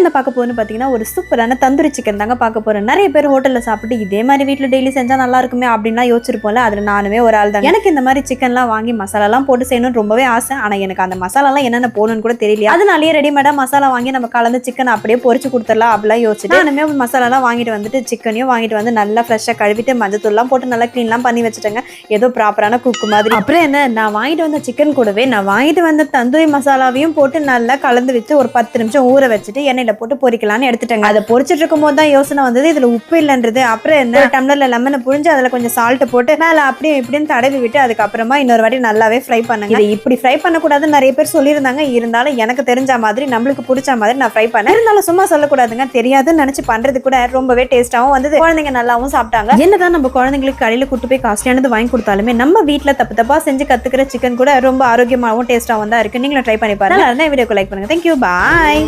என்ன பார்க்க போறோம்னு பார்த்தீங்கன்னா ஒரு சூப்பரான தந்தூரி சிக்கன் தாங்க பார்க்க போகிறேன் நிறைய பேர் ஹோட்டலில் சாப்பிட்டு இதே மாதிரி வீட்டில் டெய்லி செஞ்சால் நல்லா இருக்குமே அப்படின்லாம் யோசிச்சிருப்போம்ல அதில் நானுமே ஒரு ஆள் தான் எனக்கு இந்த மாதிரி சிக்கன்லாம் வாங்கி மசாலாலாம் போட்டு செய்யணும்னு ரொம்பவே ஆசை. ஆனால் எனக்கு அந்த மசாலாலாம் என்னென்ன போகணும்னு கூட தெரியல அதனாலேயே ரெடிமேடாக மசாலா வாங்கி நம்ம கலந்து சிக்கன் அப்படியே பொரிச்சு கொடுத்துடலாம் அப்படிலாம் யோசிச்சுட்டு நானுமே மசாலாலாம் வாங்கிட்டு வந்துட்டு சிக்கனையும் வாங்கிட்டு வந்து நல்லா ஃப்ரெஷ்ஷாக கழுவிட்டு மஞ்சத்தூள்லாம் போட்டு நல்லா க்ளீன்லாம் பண்ணி வச்சுட்டேங்க. ஏதோ ப்ராப்பரான குக்கு மாதிரி. அப்புறம் என்ன நான் வாங்கிட்டு வந்த சிக்கன் கூடவே நான் வாங்கிட்டு வந்த தந்தூரி மசாலாவையும் போட்டு நல்லா கலந்து வச்சு ஒரு பத்து நிமிஷம் ஊற வச்சுட்டு எண்ணெய் எண்ணெயில போட்டு பொரிக்கலாம்னு எடுத்துட்டேங்க. அதை பொரிச்சிட்டு இருக்கும் போது தான் யோசனை வந்தது இதுல உப்பு இல்லைன்றது. அப்புறம் என்ன டம்ளர்ல லெமனை புழிஞ்சு அதுல கொஞ்சம் சால்ட் போட்டு மேல அப்படியே இப்படின்னு தடவி விட்டு அதுக்கப்புறமா இன்னொரு வாட்டி நல்லாவே ஃப்ரை பண்ணுங்க. இதை இப்படி ஃப்ரை பண்ணக்கூடாதுன்னு நிறைய பேர் சொல்லியிருந்தாங்க. இருந்தாலும் எனக்கு தெரிஞ்ச மாதிரி நம்மளுக்கு பிடிச்ச மாதிரி நான் ஃப்ரை பண்ணேன். இருந்தாலும் சும்மா சொல்லக்கூடாதுங்க. தெரியாதுன்னு நினைச்சு பண்றது கூட ரொம்பவே டேஸ்டாவும் வந்தது. குழந்தைங்க நல்லாவும் சாப்பிட்டாங்க. என்னதான் நம்ம குழந்தைங்களுக்கு கடையில கூட்டு போய் காஸ்ட்லியானது வாங்கி கொடுத்தாலுமே நம்ம வீட்ல தப்பு தப்பா செஞ்சு கத்துக்கிற சிக்கன் கூட ரொம்ப ஆரோக்கியமாகவும் டேஸ்டாகவும் தான் இருக்கு. நீங்களும் ட்ரை பண்ணி பாருங்க. வீடியோக்கு லைக் பண்ணுங்க. Thank you bye